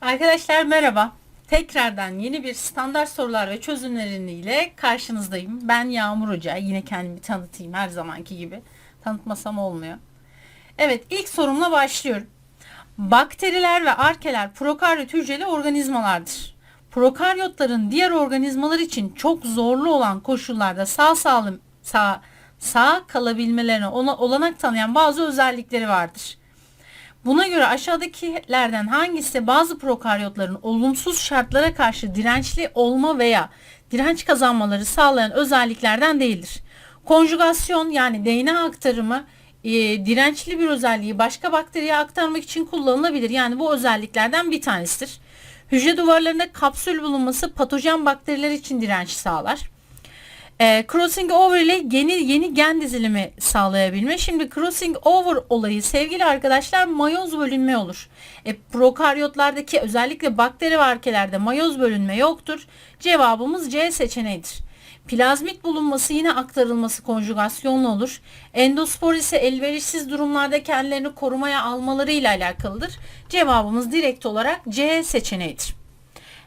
Arkadaşlar merhaba. Tekrardan yeni bir standart sorular ve çözümleriyle karşınızdayım. Ben Yağmur Hoca. Yine kendimi tanıtayım her zamanki gibi. Tanıtmasam olmuyor. Evet ilk sorumla başlıyorum. Bakteriler ve arkeler prokaryot hücreli organizmalardır. Prokaryotların diğer organizmalar için çok zorlu olan koşullarda sağ salim sağ sağ kalabilmelerine olanak tanıyan bazı özellikleri vardır. Buna göre aşağıdakilerden hangisi bazı prokaryotların olumsuz şartlara karşı dirençli olma veya direnç kazanmaları sağlayan özelliklerden değildir. Konjugasyon yani DNA aktarımı e, dirençli bir özelliği başka bakteriye aktarmak için kullanılabilir. Yani bu özelliklerden bir tanesidir. Hücre duvarlarında kapsül bulunması patojen bakteriler için direnç sağlar. E, crossing over ile yeni yeni gen dizilimi sağlayabilme. Şimdi crossing over olayı sevgili arkadaşlar mayoz bölünme olur. E, prokaryotlardaki özellikle bakteri ve arkelerde mayoz bölünme yoktur. Cevabımız C seçeneğidir. Plazmit bulunması yine aktarılması konjugasyonlu olur. Endospor ise elverişsiz durumlarda kendilerini korumaya almaları ile alakalıdır. Cevabımız direkt olarak C seçeneğidir.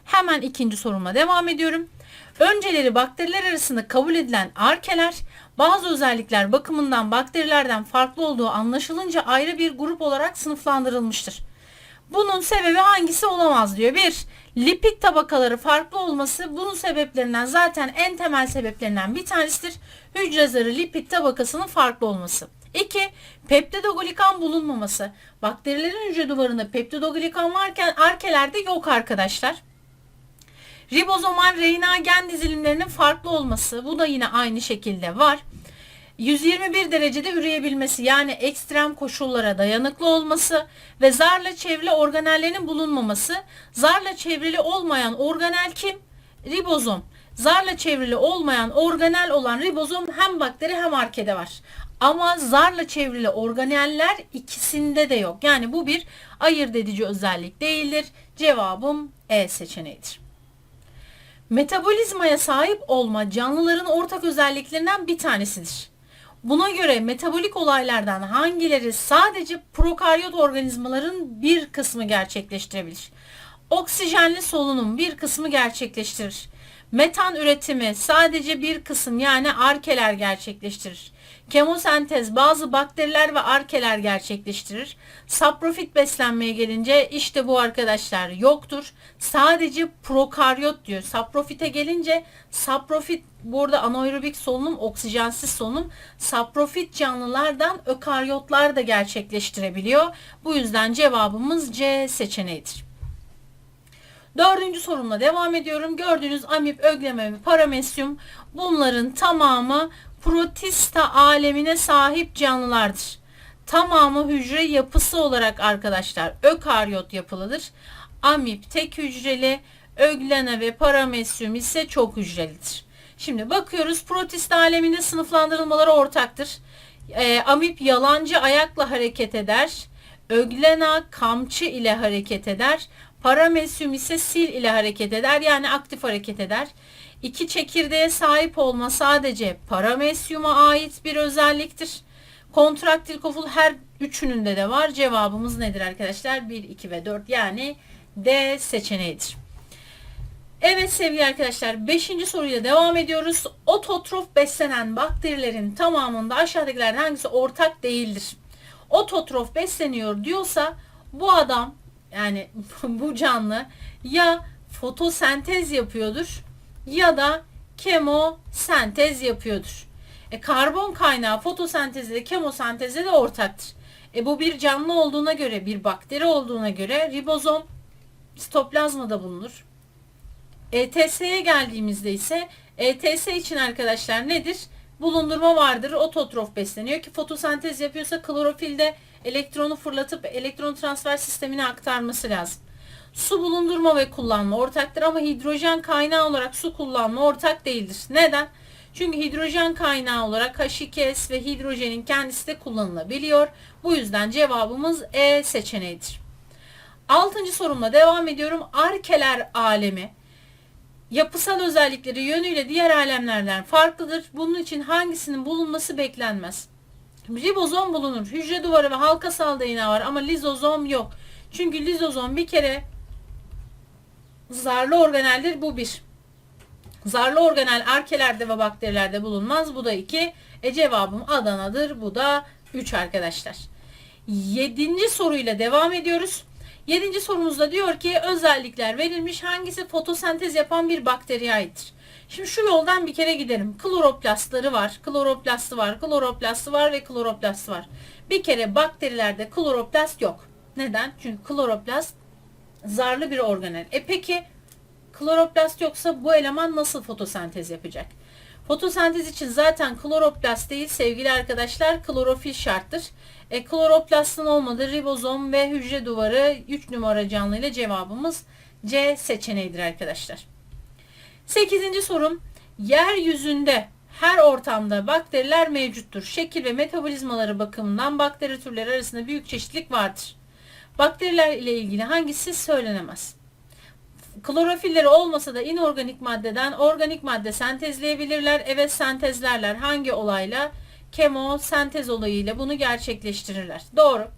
Hemen ikinci soruma devam ediyorum. Önceleri bakteriler arasında kabul edilen arkeler bazı özellikler bakımından bakterilerden farklı olduğu anlaşılınca ayrı bir grup olarak sınıflandırılmıştır. Bunun sebebi hangisi olamaz diyor. Bir, lipid tabakaları farklı olması bunun sebeplerinden zaten en temel sebeplerinden bir tanesidir. Hücre zarı lipid tabakasının farklı olması. 2. Peptidoglikan bulunmaması. Bakterilerin hücre duvarında peptidoglikan varken arkelerde yok arkadaşlar. Ribozomal RNA gen dizilimlerinin farklı olması bu da yine aynı şekilde var. 121 derecede üreyebilmesi yani ekstrem koşullara dayanıklı olması ve zarla çevrili organellerinin bulunmaması. Zarla çevrili olmayan organel kim? Ribozom. Zarla çevrili olmayan organel olan ribozom hem bakteri hem arkede var. Ama zarla çevrili organeller ikisinde de yok. Yani bu bir ayırt edici özellik değildir. Cevabım E seçeneğidir. Metabolizmaya sahip olma canlıların ortak özelliklerinden bir tanesidir. Buna göre metabolik olaylardan hangileri sadece prokaryot organizmaların bir kısmı gerçekleştirebilir? Oksijenli solunum bir kısmı gerçekleştirir. Metan üretimi sadece bir kısım yani arkeler gerçekleştirir. Kemosentez bazı bakteriler ve arkeler gerçekleştirir. Saprofit beslenmeye gelince işte bu arkadaşlar yoktur. Sadece prokaryot diyor. Saprofite gelince saprofit burada anaerobik solunum, oksijensiz solunum. Saprofit canlılardan ökaryotlar da gerçekleştirebiliyor. Bu yüzden cevabımız C seçeneğidir. Dördüncü sorumla devam ediyorum. Gördüğünüz amip, ögleme ve paramesyum bunların tamamı protista alemine sahip canlılardır. Tamamı hücre yapısı olarak arkadaşlar ökaryot yapılıdır. Amip tek hücreli, öglena ve paramesyum ise çok hücrelidir. Şimdi bakıyoruz protista aleminde sınıflandırılmaları ortaktır. E, amip yalancı ayakla hareket eder. Öglena kamçı ile hareket eder. Paramesyum ise sil ile hareket eder yani aktif hareket eder. İki çekirdeğe sahip olma sadece paramesyuma ait bir özelliktir. Kontraktil koful her üçününde de var. Cevabımız nedir arkadaşlar? 1, 2 ve 4 yani D seçeneğidir. Evet sevgili arkadaşlar 5. soruyla devam ediyoruz. Ototrof beslenen bakterilerin tamamında aşağıdakilerden hangisi ortak değildir? Ototrof besleniyor diyorsa bu adam yani bu canlı ya fotosentez yapıyordur ya da kemosentez yapıyordur. E, karbon kaynağı fotosentezde de kemosentezde de ortaktır. E, bu bir canlı olduğuna göre, bir bakteri olduğuna göre ribozom sitoplazmada bulunur. ETS'ye geldiğimizde ise ETS için arkadaşlar nedir? Bulundurma vardır. Ototrof besleniyor ki fotosentez yapıyorsa klorofilde elektronu fırlatıp elektron transfer sistemine aktarması lazım. Su bulundurma ve kullanma ortaktır ama hidrojen kaynağı olarak su kullanma ortak değildir. Neden? Çünkü hidrojen kaynağı olarak H2S ve hidrojenin kendisi de kullanılabiliyor. Bu yüzden cevabımız E seçeneğidir. Altıncı sorumla devam ediyorum. Arkeler alemi yapısal özellikleri yönüyle diğer alemlerden farklıdır. Bunun için hangisinin bulunması beklenmez? Ribozom bulunur. Hücre duvarı ve halkasal DNA var ama lizozom yok. Çünkü lizozom bir kere zarlı organeldir. Bu bir. Zarlı organel arkelerde ve bakterilerde bulunmaz. Bu da 2. E cevabım Adana'dır. Bu da 3 arkadaşlar. Yedinci soruyla devam ediyoruz. Yedinci sorumuzda diyor ki özellikler verilmiş hangisi fotosentez yapan bir bakteriye aittir? Şimdi şu yoldan bir kere gidelim. Kloroplastları var, kloroplastı var, kloroplastı var ve kloroplastı var. Bir kere bakterilerde kloroplast yok. Neden? Çünkü kloroplast zarlı bir organel. E peki kloroplast yoksa bu eleman nasıl fotosentez yapacak? Fotosentez için zaten kloroplast değil sevgili arkadaşlar klorofil şarttır. E, kloroplastın olmadığı ribozom ve hücre duvarı 3 numara canlı ile cevabımız C seçeneğidir arkadaşlar. 8. sorum yeryüzünde her ortamda bakteriler mevcuttur. Şekil ve metabolizmaları bakımından bakteri türleri arasında büyük çeşitlilik vardır. Bakteriler ile ilgili hangisi söylenemez? Klorofilleri olmasa da inorganik maddeden organik madde sentezleyebilirler. Evet sentezlerler. Hangi olayla? Kemosentez olayıyla bunu gerçekleştirirler. Doğru.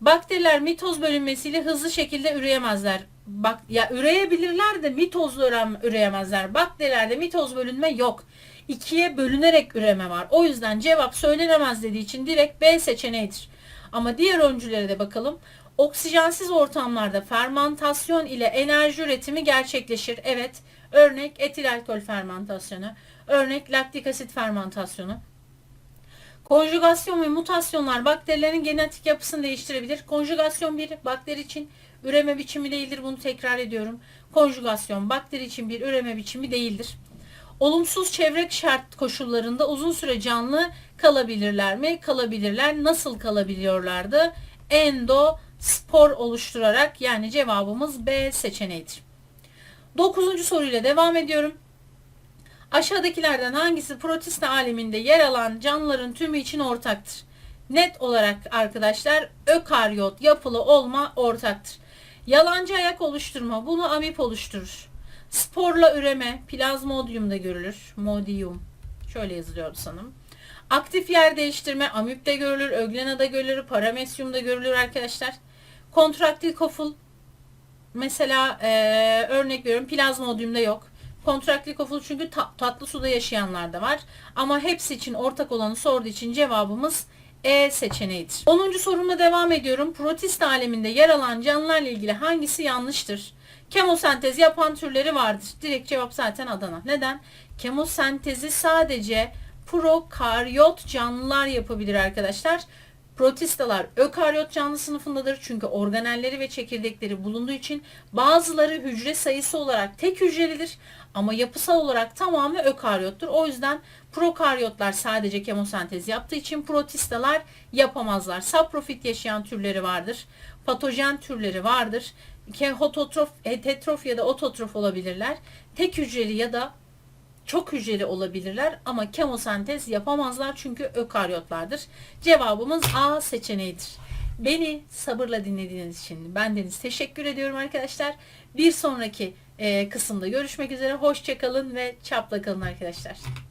Bakteriler mitoz bölünmesiyle hızlı şekilde üreyemezler. Bak ya üreyebilirler de mitozla ürem, üreyemezler. Bakterilerde mitoz bölünme yok. İkiye bölünerek üreme var. O yüzden cevap söylenemez dediği için direkt B seçeneğidir. Ama diğer öncülere de bakalım. Oksijensiz ortamlarda fermantasyon ile enerji üretimi gerçekleşir. Evet. Örnek etil alkol fermentasyonu. Örnek laktik asit fermentasyonu. Konjugasyon ve mutasyonlar bakterilerin genetik yapısını değiştirebilir. Konjugasyon bir bakteri için üreme biçimi değildir. Bunu tekrar ediyorum. Konjugasyon bakteri için bir üreme biçimi değildir. Olumsuz çevre şart koşullarında uzun süre canlı kalabilirler mi? Kalabilirler. Nasıl kalabiliyorlardı? Endo spor oluşturarak yani cevabımız B seçeneğidir. Dokuzuncu soruyla devam ediyorum. Aşağıdakilerden hangisi protista aleminde yer alan canlıların tümü için ortaktır? Net olarak arkadaşlar ökaryot yapılı olma ortaktır. Yalancı ayak oluşturma bunu amip oluşturur. Sporla üreme plazmodiumda görülür. Modium. Şöyle yazılıyordu sanırım. Aktif yer değiştirme amipte görülür, öglenada görülür, paramesyumda görülür arkadaşlar. Kontraktil koful mesela e, örnek veriyorum plazmodiumda yok. Kontraktil koful çünkü ta- tatlı suda yaşayanlar da var. Ama hepsi için ortak olanı sorduğu için cevabımız E seçeneğidir. 10. sorumla devam ediyorum. Protist aleminde yer alan canlılarla ilgili hangisi yanlıştır? Kemosentez yapan türleri vardır. Direkt cevap zaten Adana. Neden? Kemosentezi sadece prokaryot canlılar yapabilir arkadaşlar. Protistalar ökaryot canlı sınıfındadır çünkü organelleri ve çekirdekleri bulunduğu için bazıları hücre sayısı olarak tek hücrelidir ama yapısal olarak tamamı ökaryottur. O yüzden prokaryotlar sadece kemosentez yaptığı için protistalar yapamazlar. Saprofit yaşayan türleri vardır. Patojen türleri vardır. Heterotrof, heterotrof ya da ototrof olabilirler. Tek hücreli ya da çok hücreli olabilirler ama kemosentez yapamazlar çünkü ökaryotlardır. Cevabımız A seçeneğidir. Beni sabırla dinlediğiniz için ben Deniz teşekkür ediyorum arkadaşlar. Bir sonraki e, kısımda görüşmek üzere. Hoşçakalın ve çapla kalın arkadaşlar.